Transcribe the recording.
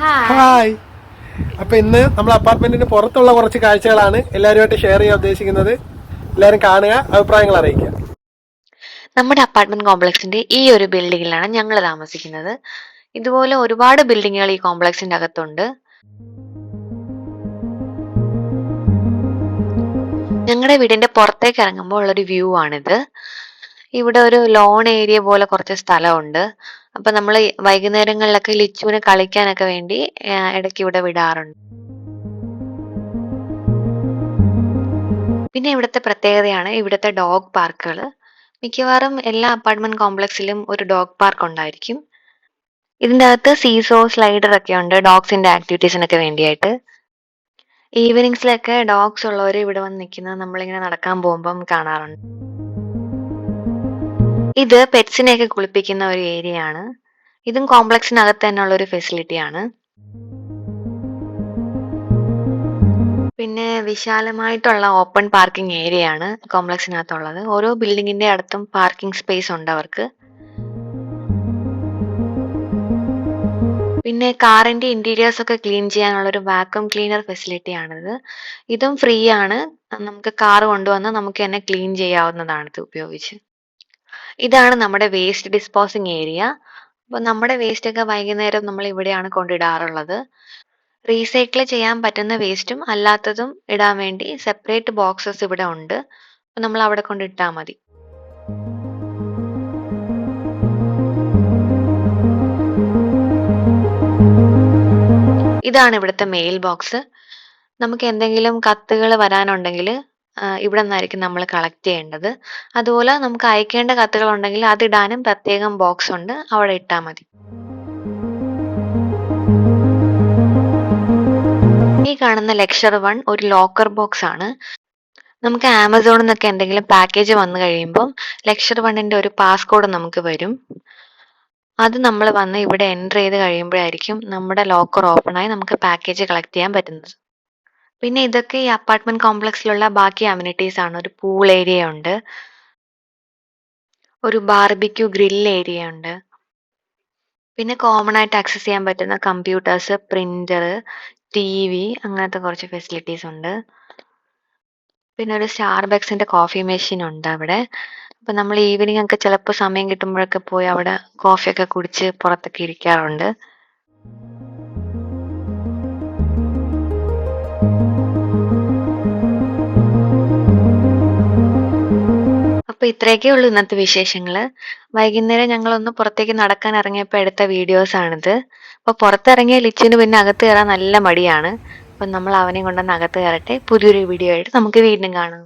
Hi അപ്പൊ ഇന്ന് നമ്മൾ അപ്പാർട്ട്മെന്റിന് പുറത്തുള്ള കുറച്ച് കാഴ്ചകളാണ് എല്ലാവരുമായിട്ട് ഷെയർ ചെയ്യാൻ ഉദ്ദേശിക്കുന്നത്. എല്ലാവരും കാണുക അഭിപ്രായങ്ങൾ അറിയിക്കുക. നമ്മുടെ അപ്പാർട്ട്മെന്റ് കോംപ്ലക്സിന്റെ ഈ ഒരു ബിൽഡിങ്ങിലാണ് ഞങ്ങൾ താമസിക്കുന്നത്. ഇതുപോലെ ഒരുപാട് ബിൽഡിങ്ങുകൾ ഈ കോംപ്ലക്സിന്റെ അകത്തുണ്ട്. ഞങ്ങളുടെ വീടിന്റെ പുറത്തേക്ക് ഇറങ്ങുമ്പോൾ ഉള്ളൊരു വ്യൂ ആണിത്. ഇവിടെ ഒരു ലോൺ ഏരിയ പോലെ കുറച്ച് സ്ഥലമുണ്ട്. അപ്പൊ നമ്മൾ വൈകുന്നേരങ്ങളിലൊക്കെ ലിച്ചുവിന് കളിക്കാനൊക്കെ വേണ്ടി ഇടയ്ക്ക് ഇവിടെ വിടാറുണ്ട്. പിന്നെ ഇവിടുത്തെ പ്രത്യേകതയാണ് ഇവിടുത്തെ ഡോഗ് പാർക്കുകൾ മിക്കവാറും എല്ലാ അപ്പാർട്ട്മെന്റ് കോംപ്ലക്സിലും ഒരു ഡോഗ് പാർക്ക് ഉണ്ടായിരിക്കും. ഇതിന്റെ അകത്ത് സീസോ സ്ലൈഡർ ഒക്കെ ഉണ്ട് ഡോഗ്സിന്റെ ആക്ടിവിറ്റീസിനൊക്കെ വേണ്ടിയായിട്ട്. ഈവനിങ്സിലൊക്കെ ഡോഗ്സ് ഉള്ളവർ ഇവിടെ വന്ന് നിൽക്കുന്നത് നമ്മളിങ്ങനെ നടക്കാൻ പോകുമ്പം കാണാറുണ്ട്. ഇത് പെറ്റ്സിനെയൊക്കെ കുളിപ്പിക്കുന്ന ഒരു ഏരിയ ആണ്. ഇതും കോംപ്ലക്സിനകത്ത് തന്നെ ഉള്ള ഒരു ഫെസിലിറ്റി ആണ്. പിന്നെ വിശാലമായിട്ടുള്ള ഓപ്പൺ പാർക്കിംഗ് ഏരിയ ആണ് കോംപ്ലക്സിനകത്തുള്ളത്. ഓരോ ബിൽഡിങ്ങിന്റെ അടുത്തും പാർക്കിംഗ് സ്പേസ് ഉണ്ട് അവർക്ക്. പിന്നെ കാറിന്റെ ഇന്റീരിയേഴ്സ് ഒക്കെ ക്ലീൻ ചെയ്യാനുള്ള ഒരു വാക്വം ക്ലീനർ ഫെസിലിറ്റി ആണിത്. ഇതും ഫ്രീ ആണ്. നമുക്ക് കാർ കൊണ്ടുവന്ന് നമുക്ക് തന്നെ ക്ലീൻ ചെയ്യാവുന്നതാണ് ഇത് ഉപയോഗിച്ച്. ഇതാണ് നമ്മുടെ വേസ്റ്റ് ഡിസ്പോസിങ് ഏരിയ അപ്പോൾ നമ്മുടെ വേസ്റ്റ് ഒക്കെ വൈകുന്നേരം നമ്മൾ ഇവിടെയാണ് കൊണ്ടിടാറുള്ളത്. റീസൈക്കിൾ ചെയ്യാൻ പറ്റുന്ന വേസ്റ്റും അല്ലാത്തതും ഇടാൻ വേണ്ടി സെപ്പറേറ്റ് ബോക്സസ് ഇവിടെ ഉണ്ട്. അപ്പോൾ നമ്മൾ അവിടെ കൊണ്ടിട്ടാൽ മതി. ഇതാണ് ഇവിടുത്തെ മെയിൽ ബോക്സ് നമുക്ക് എന്തെങ്കിലും കത്തുകൾ വരാനുണ്ടെങ്കിൽ ഇവിടെ നിന്നായിരിക്കും നമ്മൾ കളക്ട് ചെയ്യേണ്ടത്. അതുപോലെ നമുക്ക് അയക്കേണ്ട കത്തുകൾ ഉണ്ടെങ്കിൽ അതിടാനും പ്രത്യേകം ബോക്സ് ഉണ്ട്. അവിടെ ഇട്ടാൽ മതി. ഈ കാണുന്ന ലെക്ചർ വൺ ഒരു ലോക്കർ ബോക്സ് ആണ്. നമുക്ക് ആമസോണിൽ നിന്നൊക്കെ എന്തെങ്കിലും പാക്കേജ് വന്നു കഴിയുമ്പം ലെക്ചർ വണ്ണിന്റെ ഒരു പാസ്കോഡ് നമുക്ക് വരും. അത് നമ്മൾ വന്ന് ഇവിടെ എന്റർ ചെയ്ത് കഴിയുമ്പോഴായിരിക്കും നമ്മുടെ ലോക്കർ ഓപ്പൺ ആയി നമുക്ക് പാക്കേജ് കളക്ട് ചെയ്യാൻ പറ്റുന്നത്. പിന്നെ ഇതൊക്കെ ഈ അപ്പാർട്ട്മെന്റ് കോംപ്ലക്സിലുള്ള ബാക്കി അമ്യൂണിറ്റീസ് ആണ്. ഒരു പൂൾ ഏരിയ ഉണ്ട്. ഒരു ബാർബിക്യൂ ഗ്രിൽ ഏരിയ ഉണ്ട്. പിന്നെ കോമൺ ആയിട്ട് ആക്സസ് ചെയ്യാൻ പറ്റുന്ന കമ്പ്യൂട്ടേഴ്സ് പ്രിന്റർ ടി വി അങ്ങനത്തെ കുറച്ച് ഫെസിലിറ്റീസ് ഉണ്ട്. പിന്നെ ഒരു സ്റ്റാർബക്സിന്റെ കോഫി മെഷീൻ ഉണ്ട് അവിടെ. അപ്പൊ നമ്മൾ ഈവനിങ് ഒക്കെ ചിലപ്പോൾ സമയം കിട്ടുമ്പോഴൊക്കെ പോയി അവിടെ കോഫിയൊക്കെ കുടിച്ച് പുറത്തൊക്കെ ഇരിക്കാറുണ്ട്. അപ്പൊ ഇത്രയൊക്കെ ഉള്ളൂ ഇന്നത്തെ വിശേഷങ്ങൾ വൈകുന്നേരം ഞങ്ങളൊന്ന് പുറത്തേക്ക് നടക്കാൻ ഇറങ്ങിയപ്പോൾ എടുത്ത വീഡിയോസാണിത് അപ്പോൾ അപ്പൊ പുറത്തിറങ്ങിയ ലിച്ചിന് പിന്നെ അകത്ത് കയറാൻ നല്ല മടിയാണ്. അപ്പം നമ്മൾ അവനെയും കൊണ്ടുവന്ന് അകത്ത് കയറട്ടെ. പുതിയൊരു വീഡിയോ ആയിട്ട് നമുക്ക് വീണ്ടും കാണാം.